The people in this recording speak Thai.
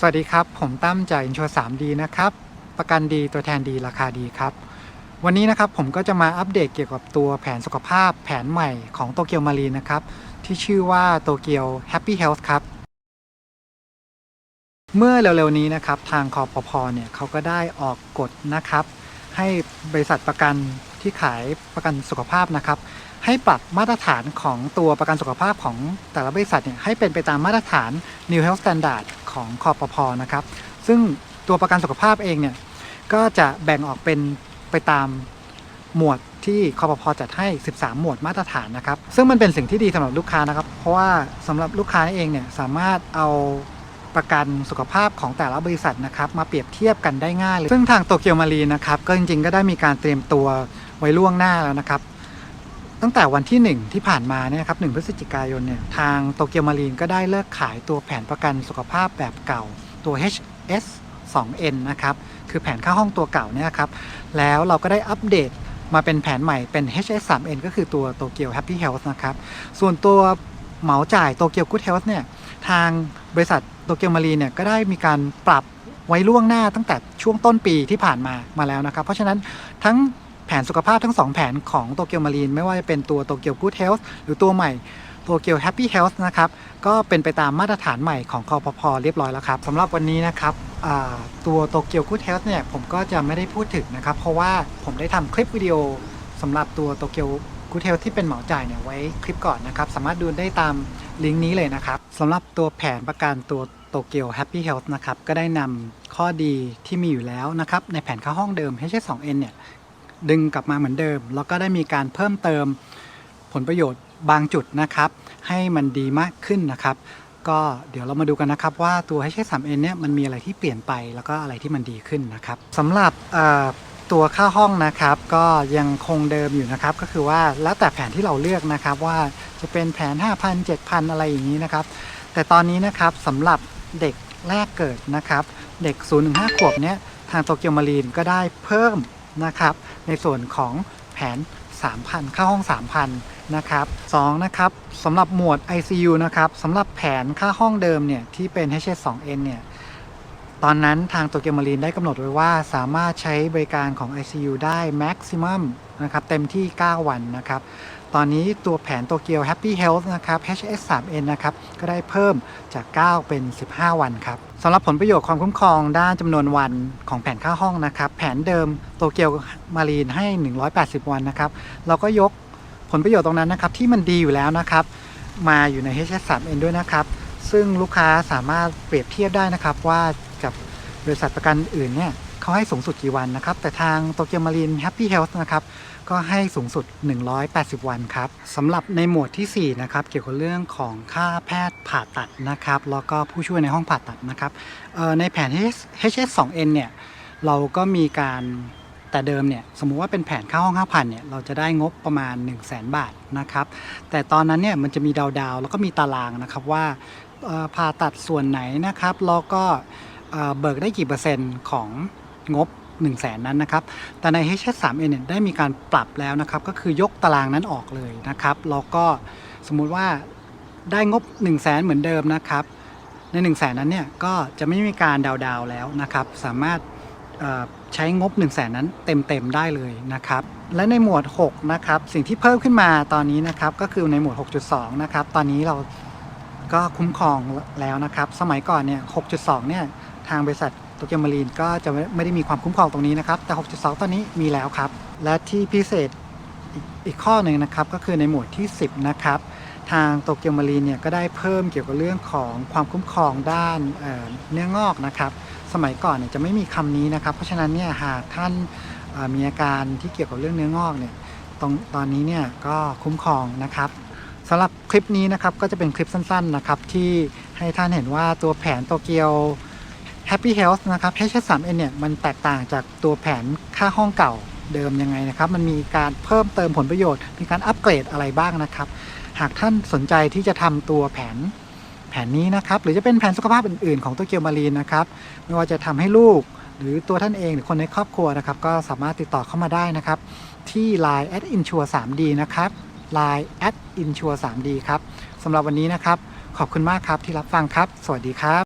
สวัสดีครับ ผมตั้มจากอินชัว 3D นะครับ ประกันดีตัวแทนดีราคาดีครับ วันนี้นะครับผมก็จะมาอัปเดตเกี่ยวกับตัวแผนสุขภาพแผนใหม่ของโตเกียวมารีนะครับ ที่ชื่อว่าโตเกียว Happy Health ครับ เมื่อเร็วๆนี้นะครับ ทางคอปพเนี่ยเขาก็ได้ออกกฎนะครับ ให้บริษัทประกันที่ขายประกันสุขภาพนะครับ ให้ปรับมาตรฐานของตัวประกันสุขภาพของแต่ละบริษัทเนี่ยให้เป็นไปตามมาตรฐาน New Health Standard ของคอปพอนะครับ ซึ่งตัวประกันสุขภาพเองเนี่ยก็จะแบ่งออกเป็นไปตามหมวดที่คอปพอจัดให้ 13 หมวดมาตรฐานนะครับ ซึ่งมันเป็นสิ่งที่ดีสำหรับลูกค้านะครับ เพราะว่าสำหรับลูกค้าเองเนี่ยสามารถเอาประกันสุขภาพของแต่ละบริษัทนะครับมาเปรียบเทียบกันได้ง่ายเลย ซึ่งทางโตเกียวมารีนะครับก็จริงๆก็ได้มีการเตรียมตัวไว้ล่วงหน้าแล้วนะครับ ตั้งแต่วันที่ 1 ที่ผ่านมาเนี่ยครับ1พฤศจิกายนเนี่ยทางโตเกียวมารีนก็ได้เลิกขายตัวแผนประกันสุขภาพแบบเก่าตัว HS 2N นะครับ คือแผนค่าห้องตัวเก่าเนี่ยครับ แล้วเราก็ได้อัปเดตมาเป็นแผนใหม่เป็น HS 3N ก็คือตัวโตเกียว Happy Health นะครับ ส่วนตัวเหมาจ่ายโตเกียว Good Health เนี่ย ทางบริษัทโตเกียวมารีเนี่ยก็ได้มีการปรับไว้ล่วงหน้าตั้งแต่ช่วงต้นปีที่ผ่านมามาแล้วนะครับ เพราะฉะนั้นทั้ง แผนสุขภาพทั้ง 2 แผนของโตเกียวมารีนไม่ว่าจะเป็นตัวโตเกียว Good Health หรือตัวใหม่โตเกียว Happy Health นะครับ ก็เป็นไปตามมาตรฐานใหม่ของคอพพเรียบร้อยแล้วครับสำหรับวันนี้นะครับตัวโตเกียว Good Health เนี่ยผมก็จะไม่ได้พูดถึงนะครับ เพราะว่าผมได้ทำคลิปวิดีโอสำหรับตัวโตเกียว Good Health ที่เป็นเหมาจ่ายเนี่ยไว้คลิปก่อนนะครับ สามารถดูได้ตามลิงก์นี้เลยนะครับสำหรับตัวแผนประกันตัวโตเกียว Happy Health นะครับ ก็ได้นำข้อดีที่มีอยู่แล้วนะครับ ในแผนค่าห้องเดิม H2N เนี่ย ดึงกลับมาเหมือนเดิม แล้วก็ได้มีการเพิ่มเติมผลประโยชน์บางจุดนะครับ ให้มันดีมากขึ้นนะครับ ก็เดี๋ยวเรามาดูกันนะครับ ว่าตัว H3N เนี่ยมันมีอะไรที่เปลี่ยนไปแล้วก็อะไรที่มันดีขึ้นนะครับสำหรับตัวค่าห้องนะครับ ก็ยังคงเดิมอยู่นะครับ ก็คือว่าแล้วแต่แผนที่เราเลือกนะครับ ว่าจะเป็นแผน 5,000 7,000 อะไรอย่างนี้นะครับ แต่ตอนนี้นะครับสำหรับเด็กแรกเกิดนะครับ เด็ก 0-5 ขวบเนี่ยทางโตเกียวมารีนก็ได้เพิ่ม นะครับ ในส่วนของแผน 3,000 ค่าห้อง 3,000 นะครับ2นะครับสำหรับหมวด ICU นะครับสำหรับแผนค่าห้องเดิมเนี่ยที่เป็น HS2N เนี่ยตอนนั้นทางตัวเกียวมารีนได้กำหนดไว้ว่าสามารถใช้บริการของ ICU ได้ maximum นะครับเต็มที่ 9 วันนะครับ ตอนนี้ตัวแผนโตเกียว Happy Health นะครับ HS3N นะครับ ก็ได้เพิ่มจาก 9 เป็น 15 วันครับสำหรับผลประโยชน์ความคุ้มครองด้านจำนวนวันของแผนค่าห้องนะครับ แผนเดิมโตเกียวมารีนให้ 180 วันนะครับ เราก็ยกผลประโยชน์ตรงนั้นนะครับ ที่มันดีอยู่แล้วนะครับ มาอยู่ใน HS3N ด้วยนะครับ ซึ่งลูกค้าสามารถเปรียบเทียบได้นะครับว่ากับบริษัทประกันอื่นเนี่ยเขาให้สูงสุดกี่วันนะครับ แต่ทางโตเกียวมารีน Happy Health นะครับ ก็ให้สูงสุด 180 วันครับสำหรับในหมวดที่ 4 นะครับ เกี่ยวกับเรื่องของค่าแพทย์ผ่าตัดนะครับ แล้วก็ผู้ช่วยในห้องผ่าตัดนะครับในแผน HS2N เนี่ย เราก็มีการแต่เดิมเนี่ย สมมุติว่าเป็นแผนค่าห้อง 5,000 เนี่ย เราจะได้งบประมาณ 1 0 0 0 0แบาทนะครับ แต่ตอนนั้นเนี่ย มันจะมีดาวๆ แล้วก็มีตารางนะครับว่าผ่าตัดส่วนไหนนะครับ แล้วก็เบิกได้กี่เปอร์เซ็นต์ของงบ 1 0 0 0 0แสนนั้นนะครับ แต่ใน HS3N เนี่ยได้มีการปรับแล้วนะครับ ก็คือยกตารางนั้นออกเลยนะครับ แล้วก็สมมุติว่าได้งบ 1 0 0 0 0แสนเหมือนเดิมนะครับ ใน 1 0 0 0 0แสนนั้นเนี่ยก็จะไม่มีการดาวๆแล้วนะครับ สามารถใช้งบ 1 0 0 0 0แสนนั้นเต็มๆได้เลยนะครับ และในหมวด 6 นะครับ สิ่งที่เพิ่มขึ้นมาตอนนี้นะครับ ก็คือในหมวด 6.2 นะครับ ตอนนี้เราก็คุ้มครองแล้วนะครับ สมัยก่อนเนี่ย 6.2 เนี่ย ทางบริษัท โตเกียวมารีนก็จะไม่ได้มีความคุ้มครองตรงนี้นะครับ แต่ 6.2 ตอนนี้มีแล้วครับ และที่พิเศษอีกข้อหนึ่งนะครับ ก็คือในหมวดที่ 10 นะครับ ทางโตเกียวมารีนเนี่ยก็ได้เพิ่มเกี่ยวกับเรื่องของความคุ้มครองด้านเเนื้องอกนะครับ สมัยก่อนเนี่ยจะไม่มีคำนี้นะครับ เพราะฉะนั้นเนี่ยหากท่านมีอาการที่เกี่ยวกับเรื่องเนื้องอกเนี่ยตรงตอนนี้เนี่ยก็คุ้มครองนะครับสำหรับคลิปนี้นะครับก็จะเป็นคลิปสั้นๆนะครับที่ให้ท่านเห็นว่าตัวแผนโตเกียว Happy Health นะครับ HS3N เนี่ยมันแตกต่างจากตัวแผนค่าห้องเก่าเดิมยังไงนะครับ มันมีการเพิ่มเติมผลประโยชน์ มีการอัปเกรดอะไรบ้างนะครับ หากท่านสนใจที่จะทำตัวแผนแผนนี้นะครับ หรือจะเป็นแผนสุขภาพอื่นๆ ของโตเกียวมารีนนะครับ ไม่ว่าจะทำให้ลูก หรือตัวท่านเองหรือคนในครอบครัวนะครับ ก็สามารถติดต่อเข้ามาได้นะครับ ที่ Line at insure 3D นะครับ Line at insure 3D ครับสำหรับวันนี้นะครับ ขอบคุณมากครับที่รับฟังครับ สวัสดีครับ